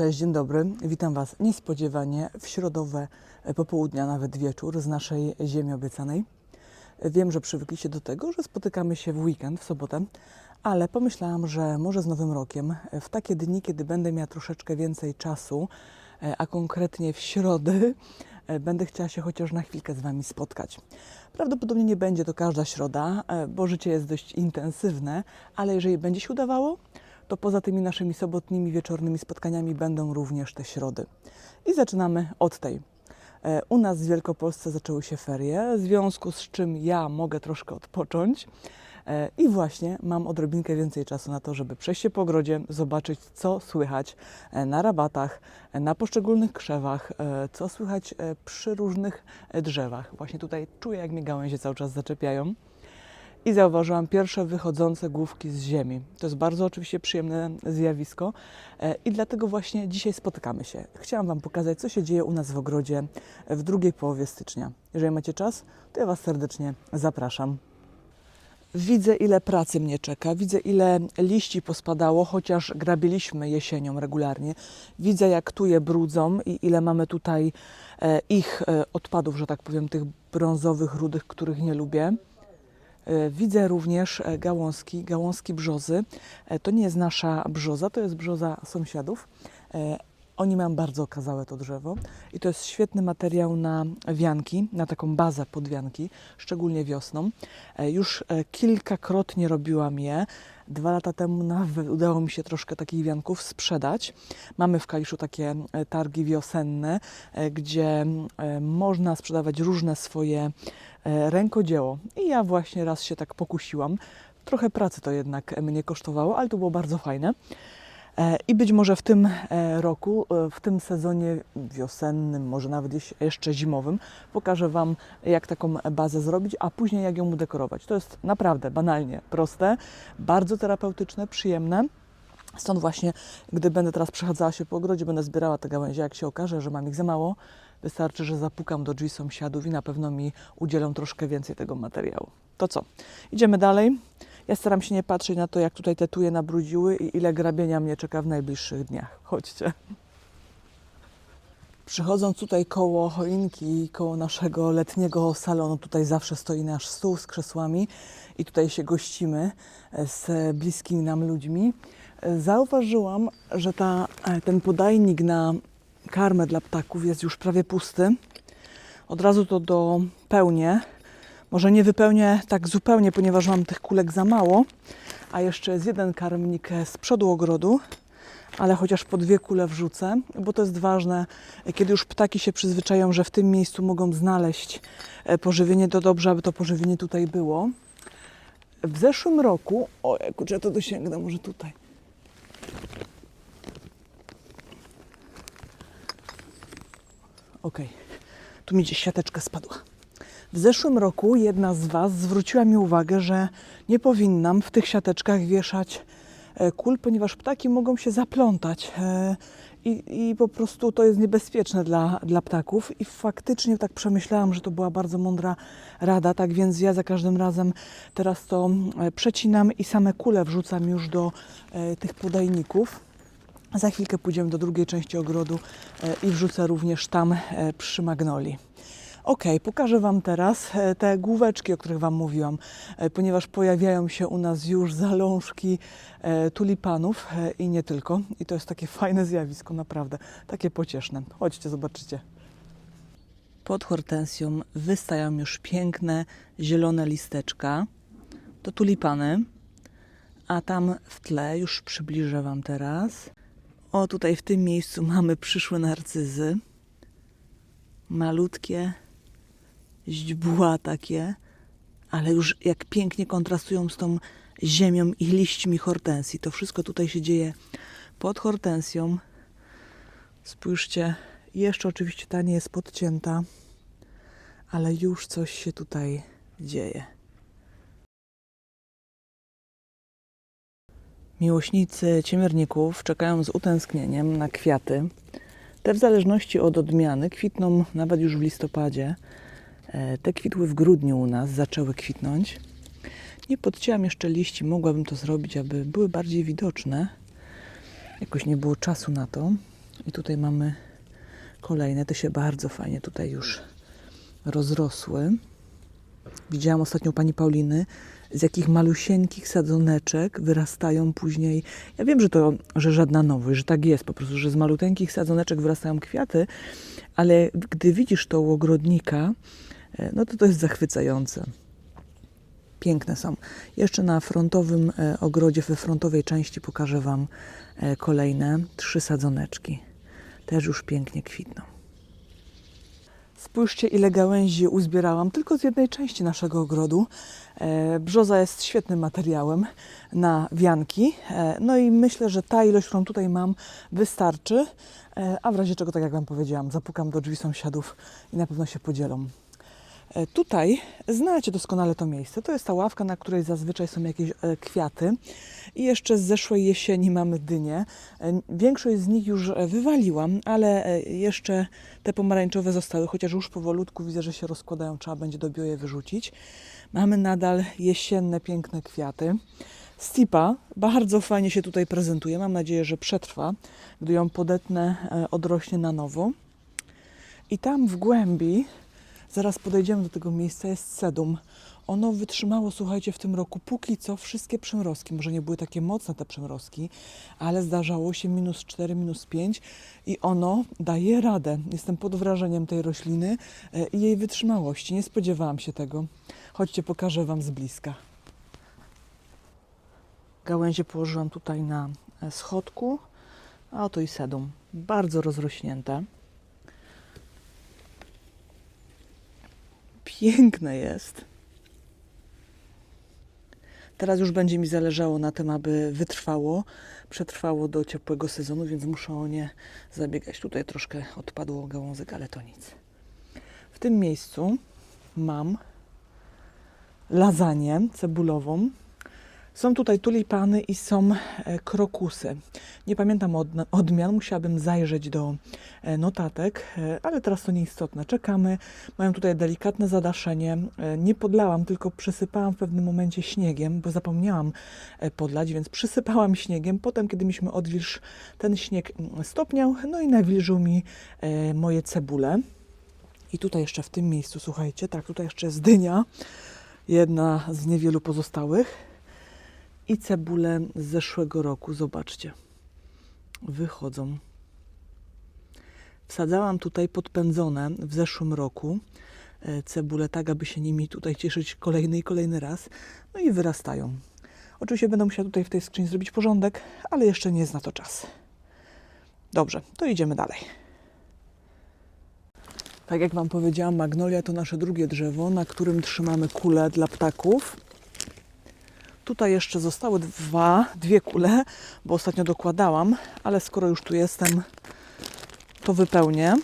Cześć, dzień dobry. Witam Was niespodziewanie w środowe e, popołudnia, nawet wieczór z naszej ziemi obiecanej. Wiem, że przywykliście do tego, że spotykamy się w weekend, w sobotę, ale pomyślałam, że może z Nowym Rokiem, e, w takie dni, kiedy będę miała troszeczkę więcej czasu, e, a konkretnie w środy, e, będę chciała się chociaż na chwilkę z Wami spotkać. Prawdopodobnie nie będzie to każda środa, bo życie jest dość intensywne, ale jeżeli będzie się udawało, to poza tymi naszymi sobotnimi, wieczornymi spotkaniami będą również te środy. I zaczynamy od tej. E, U nas w Wielkopolsce zaczęły się ferie, w związku z czym ja mogę troszkę odpocząć. E, I właśnie mam odrobinkę więcej czasu na to, żeby przejść się po ogrodzie, zobaczyć, co słychać e, na rabatach, na poszczególnych krzewach, co słychać przy różnych drzewach. Właśnie tutaj czuję, jak mnie gałęzie cały czas zaczepiają i zauważyłam pierwsze wychodzące główki z ziemi. To jest bardzo oczywiście przyjemne zjawisko e, i dlatego właśnie dzisiaj spotykamy się. Chciałam Wam pokazać, co się dzieje u nas w ogrodzie w drugiej połowie stycznia. Jeżeli macie czas, to ja Was serdecznie zapraszam. Widzę, ile pracy mnie czeka, widzę, ile liści pospadało, chociaż grabiliśmy jesienią regularnie. Widzę, jak tu je brudzą i ile mamy tutaj e, ich e, odpadów, że tak powiem, tych brązowych, rudych, których nie lubię. E, Widzę również e, gałązki, gałązki brzozy. E, To nie jest nasza brzoza, to jest brzoza sąsiadów. Oni mają bardzo okazałe to drzewo i to jest świetny materiał na wianki, na taką bazę pod wianki, szczególnie wiosną. E, Już e, kilkakrotnie robiłam je. Dwa lata temu nawet udało mi się troszkę takich wianków sprzedać. Mamy w Kaliszu takie e, targi wiosenne, gdzie można sprzedawać różne swoje rękodzieło. I ja właśnie raz się tak pokusiłam. Trochę pracy to jednak mnie kosztowało, ale to było bardzo fajne. E, I być może w tym e, roku, e, w tym sezonie wiosennym, może nawet jeszcze zimowym, pokażę Wam, jak taką bazę zrobić, a później jak ją udekorować. To jest naprawdę banalnie proste, bardzo terapeutyczne, przyjemne. Stąd właśnie, gdy będę teraz przechadzała się po ogrodzie, będę zbierała te gałęzie, jak się okaże, że mam ich za mało, wystarczy, że zapukam do drzwi sąsiadów i na pewno mi udzielą troszkę więcej tego materiału. To co? Idziemy dalej. Ja staram się nie patrzeć na to, jak tutaj te tuje nabrudziły i ile grabienia mnie czeka w najbliższych dniach. Chodźcie. Przychodząc tutaj koło choinki, koło naszego letniego salonu, tutaj zawsze stoi nasz stół z krzesłami i tutaj się gościmy e, z bliskimi nam ludźmi. E, Zauważyłam, że ta, e, ten podajnik na karmę dla ptaków jest już prawie pusty. Od razu to dopełnię. Może nie wypełnię tak zupełnie, ponieważ mam tych kulek za mało, a jeszcze jest jeden karmnik z przodu ogrodu, ale chociaż po dwie kule wrzucę, bo to jest ważne, kiedy już ptaki się przyzwyczają, że w tym miejscu mogą znaleźć e, pożywienie, to dobrze, aby to pożywienie tutaj było. W zeszłym roku, o kurczę, to dosięgnę, może tutaj. Okej, tu mi gdzieś siateczka spadła. W zeszłym roku jedna z Was zwróciła mi uwagę, że nie powinnam w tych siateczkach wieszać e, kul, ponieważ ptaki mogą się zaplątać e, i, i po prostu to jest niebezpieczne dla, dla ptaków. I faktycznie tak przemyślałam, że to była bardzo mądra rada, tak więc ja za każdym razem teraz to e, przecinam i same kule wrzucam już do tych podajników. Za chwilkę pójdziemy do drugiej części ogrodu i wrzucę również tam przy magnolii. Ok, pokażę Wam teraz e, te główeczki, o których Wam mówiłam, e, ponieważ pojawiają się u nas już zalążki e, tulipanów i nie tylko. I to jest takie fajne zjawisko, naprawdę, takie pocieszne. Chodźcie, zobaczycie. Pod hortensją wystają już piękne zielone listeczka. To tulipany. A tam w tle, już przybliżę Wam teraz. O, tutaj w tym miejscu mamy przyszłe narcyzy. Malutkie, źdźbła takie, ale już jak pięknie kontrastują z tą ziemią i liśćmi hortensji. To wszystko tutaj się dzieje pod hortensją. Spójrzcie, jeszcze oczywiście ta nie jest podcięta, ale już coś się tutaj dzieje. Miłośnicy ciemierników czekają z utęsknieniem na kwiaty. Te w zależności od odmiany kwitną nawet już w listopadzie. E, Te kwitły w grudniu u nas zaczęły kwitnąć. Nie podcięłam jeszcze liści, mogłabym to zrobić, aby były bardziej widoczne. Jakoś nie było czasu na to. I tutaj mamy kolejne. Te się bardzo fajnie tutaj już rozrosły. Widziałam ostatnio pani Pauliny, z jakich malusieńkich sadzoneczek wyrastają później. Ja wiem, że to, że żadna nowość, że tak jest po prostu, że z maluteńkich sadzoneczek wyrastają kwiaty, ale gdy widzisz to u ogrodnika, no to to jest zachwycające. Piękne są. Jeszcze na frontowym e, ogrodzie, we frontowej części pokażę Wam e, kolejne trzy sadzoneczki. Też już pięknie kwitną. Spójrzcie, ile gałęzi uzbierałam tylko z jednej części naszego ogrodu. E, Brzoza jest świetnym materiałem na wianki. E, No i myślę, że ta ilość, którą tutaj mam, wystarczy. E, A w razie czego, tak jak Wam powiedziałam, zapukam do drzwi sąsiadów i na pewno się podzielą. E, Tutaj znacie doskonale to miejsce. To jest ta ławka, na której zazwyczaj są jakieś e, kwiaty. I jeszcze z zeszłej jesieni mamy dynie. E, Większość z nich już wywaliłam, ale jeszcze te pomarańczowe zostały, chociaż już powolutku widzę, że się rozkładają. Trzeba będzie do je wyrzucić. Mamy nadal jesienne, piękne kwiaty. Stipa bardzo fajnie się tutaj prezentuje. Mam nadzieję, że przetrwa. Gdy ją podetnę, odrośnie na nowo. I tam w głębi Zaraz podejdziemy do tego miejsca, jest sedum. Ono wytrzymało, słuchajcie, w tym roku póki co wszystkie przymrozki. Może nie były takie mocne te przymrozki, ale zdarzało się minus 4, minus 5 i ono daje radę. Jestem pod wrażeniem tej rośliny e, i jej wytrzymałości. Nie spodziewałam się tego. Chodźcie, pokażę Wam z bliska. Gałęzie położyłam tutaj na e, schodku, a oto i sedum. Bardzo rozrośnięte. Piękne jest. Teraz już będzie mi zależało na tym, aby wytrwało, przetrwało do ciepłego sezonu, więc muszę o nie zabiegać. Tutaj troszkę odpadło gałązek, ale to nic. W tym miejscu mam lasagne cebulową. Są tutaj tulipany i są e, krokusy. Nie pamiętam od, odmian, musiałabym zajrzeć do e, notatek, e, ale teraz to nieistotne. Czekamy. Mają tutaj delikatne zadaszenie. Nie podlałam, tylko przysypałam w pewnym momencie śniegiem, bo zapomniałam podlać, więc przysypałam śniegiem. Potem, kiedy miśmy odwilż, ten śnieg mm, stopniał, no i nawilżył mi moje cebule. I tutaj jeszcze w tym miejscu, słuchajcie, tak, tutaj jeszcze jest dynia, jedna z niewielu pozostałych i cebule z zeszłego roku. Zobaczcie, wychodzą. Wsadzałam tutaj podpędzone w zeszłym roku e, cebule, tak aby się nimi tutaj cieszyć kolejny i kolejny raz. No i wyrastają. Oczywiście będę musiała tutaj w tej skrzyni zrobić porządek, ale jeszcze nie jest na to czas. Dobrze, to idziemy dalej. Tak jak Wam powiedziałam, magnolia to nasze drugie drzewo, na którym trzymamy kule dla ptaków. Tutaj jeszcze zostały dwa, dwie kule, bo ostatnio dokładałam, ale skoro już tu jestem, to wypełnię.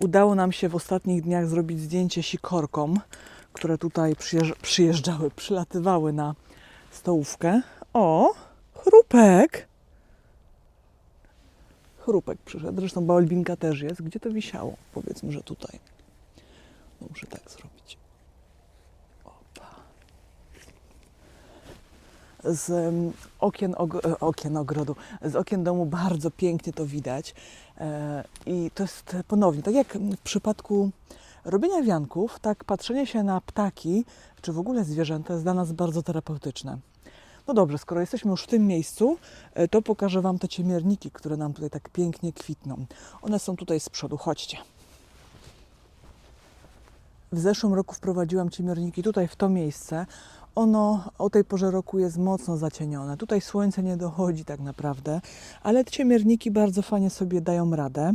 Udało nam się w ostatnich dniach zrobić zdjęcie sikorkom, które tutaj przyjeżdż- przyjeżdżały, przylatywały na stołówkę. O, chrupek! Chrupek przyszedł. Zresztą Baolbinka też jest. Gdzie to wisiało? Powiedzmy, że tutaj. No, muszę tak zrobić. Opa. Z okien, og- e, okien ogrodu, z okien domu bardzo pięknie to widać. E, I to jest ponownie, tak jak w przypadku robienia wianków, tak patrzenie się na ptaki, czy w ogóle zwierzęta jest dla nas bardzo terapeutyczne. No dobrze, skoro jesteśmy już w tym miejscu, e, to pokażę Wam te ciemierniki, które nam tutaj tak pięknie kwitną. One są tutaj z przodu, chodźcie. W zeszłym roku wprowadziłam ciemierniki tutaj w to miejsce. Ono o tej porze roku jest mocno zacienione. Tutaj słońce nie dochodzi tak naprawdę, ale te ciemierniki bardzo fajnie sobie dają radę.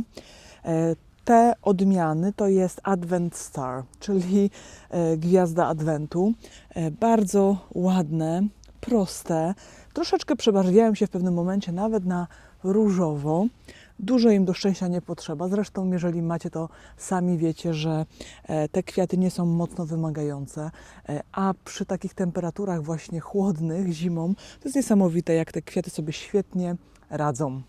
E, Te odmiany to jest Advent Star, czyli e, gwiazda Adwentu. Bardzo ładne, proste. Troszeczkę przebarwiają się w pewnym momencie nawet na różowo. Dużo im do szczęścia nie potrzeba. Zresztą, jeżeli macie to sami wiecie, że e, te kwiaty nie są mocno wymagające, e, a przy takich temperaturach właśnie chłodnych zimą, to jest niesamowite, jak te kwiaty sobie świetnie radzą.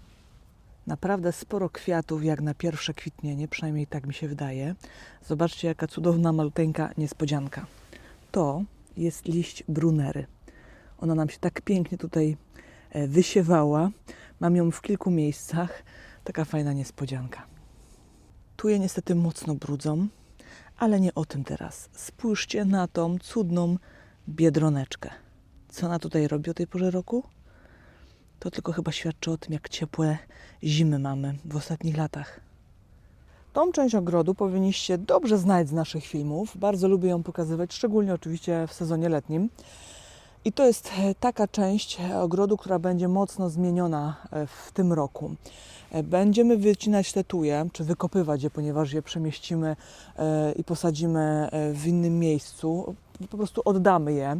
Naprawdę sporo kwiatów jak na pierwsze kwitnienie, przynajmniej tak mi się wydaje. Zobaczcie, jaka cudowna, maluteńka niespodzianka. To jest liść brunery. Ona nam się tak pięknie tutaj e, wysiewała. Mam ją w kilku miejscach. Taka fajna niespodzianka. Tu je niestety mocno brudzą, ale nie o tym teraz. Spójrzcie na tą cudną biedroneczkę. Co ona tutaj robi o tej porze roku? To tylko chyba świadczy o tym, jak ciepłe zimy mamy w ostatnich latach. Tą część ogrodu powinniście dobrze znać z naszych filmów. Bardzo lubię ją pokazywać, szczególnie oczywiście w sezonie letnim. I to jest e, taka część ogrodu, która będzie mocno zmieniona e, w tym roku. E, Będziemy wycinać te tuje, czy wykopywać je, ponieważ je przemieścimy e, i posadzimy e, w innym miejscu. Po prostu oddamy je e,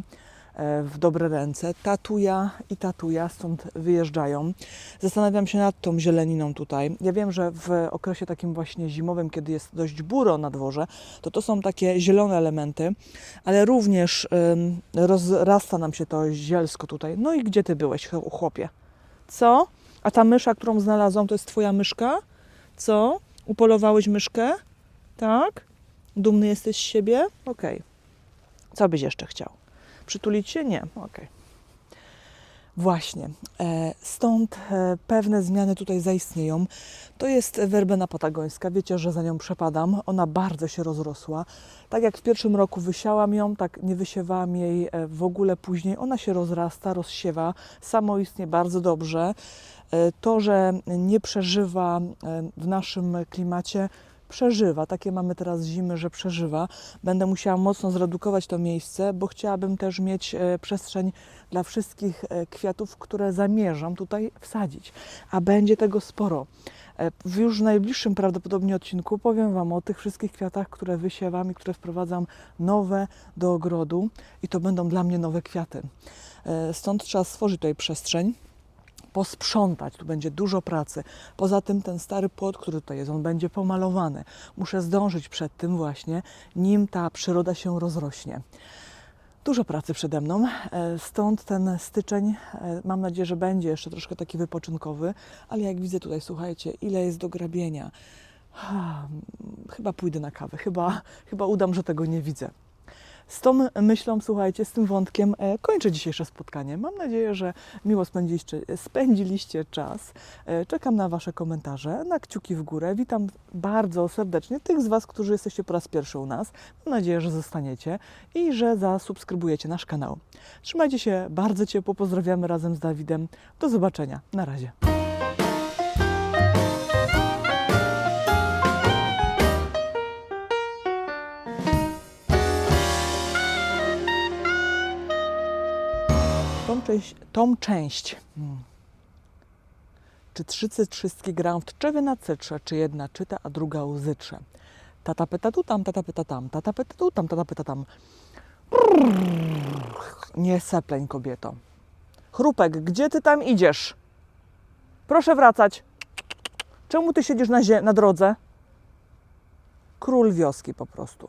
w dobre ręce. Ta tuja i ta tuja stąd wyjeżdżają. Zastanawiam się nad tą zieleniną tutaj. Ja wiem, że w okresie takim właśnie zimowym, kiedy jest dość buro na dworze, to to są takie zielone elementy, ale również rozrasta nam się to zielsko tutaj. No i gdzie ty byłeś, ch- chłopie? Co? A ta mysza, którą znalazłam, to jest twoja myszka? Co? Upolowałeś myszkę? Tak? Dumny jesteś z siebie? Okej. Co byś jeszcze chciał? Przytulić się? Nie. Okej. Właśnie. E, Stąd e, pewne zmiany tutaj zaistnieją. To jest werbena patagońska. Wiecie, że za nią przepadam. Ona bardzo się rozrosła. Tak jak w pierwszym roku wysiałam ją, tak nie wysiewałam jej e, w ogóle później. Ona się rozrasta, rozsiewa, samoistnie bardzo dobrze. To, że nie przeżywa w naszym klimacie, przeżywa. Takie mamy teraz zimy, że przeżywa. Będę musiała mocno zredukować to miejsce, bo chciałabym też mieć e, przestrzeń dla wszystkich e, kwiatów, które zamierzam tutaj wsadzić. A będzie tego sporo. E, W już najbliższym prawdopodobnie odcinku powiem Wam o tych wszystkich kwiatach, które wysiewam i które wprowadzam nowe do ogrodu i to będą dla mnie nowe kwiaty. Stąd trzeba stworzyć tutaj przestrzeń posprzątać, tu będzie dużo pracy. Poza tym ten stary płot, który tutaj jest, on będzie pomalowany. Muszę zdążyć przed tym właśnie, nim ta przyroda się rozrośnie. Dużo pracy przede mną, e, stąd ten styczeń, e, mam nadzieję, że będzie jeszcze troszkę taki wypoczynkowy, ale jak widzę tutaj, słuchajcie, ile jest do grabienia. Chyba pójdę na kawę, chyba, chyba udam, że tego nie widzę. Z tą myślą, słuchajcie, z tym wątkiem e, kończę dzisiejsze spotkanie. Mam nadzieję, że miło spędziliście, spędziliście czas. E, czekam na Wasze komentarze, na kciuki w górę. Witam bardzo serdecznie tych z Was, którzy jesteście po raz pierwszy u nas. Mam nadzieję, że zostaniecie i że zasubskrybujecie nasz kanał. Trzymajcie się bardzo ciepło, pozdrawiamy razem z Dawidem. Do zobaczenia. Na razie. Część, tą część hmm. czy trzy cytrzystki grałam w Tczewie na cytrze, czy jedna czyta, a druga łzycze. Tata pyta tu tam, tata pyta tam, tata pyta tu tam, tata pyta tam. Nie sepleń, kobieto. Chrupek, gdzie ty tam idziesz? Proszę wracać. Czemu ty siedzisz na, na drodze? Król wioski po prostu.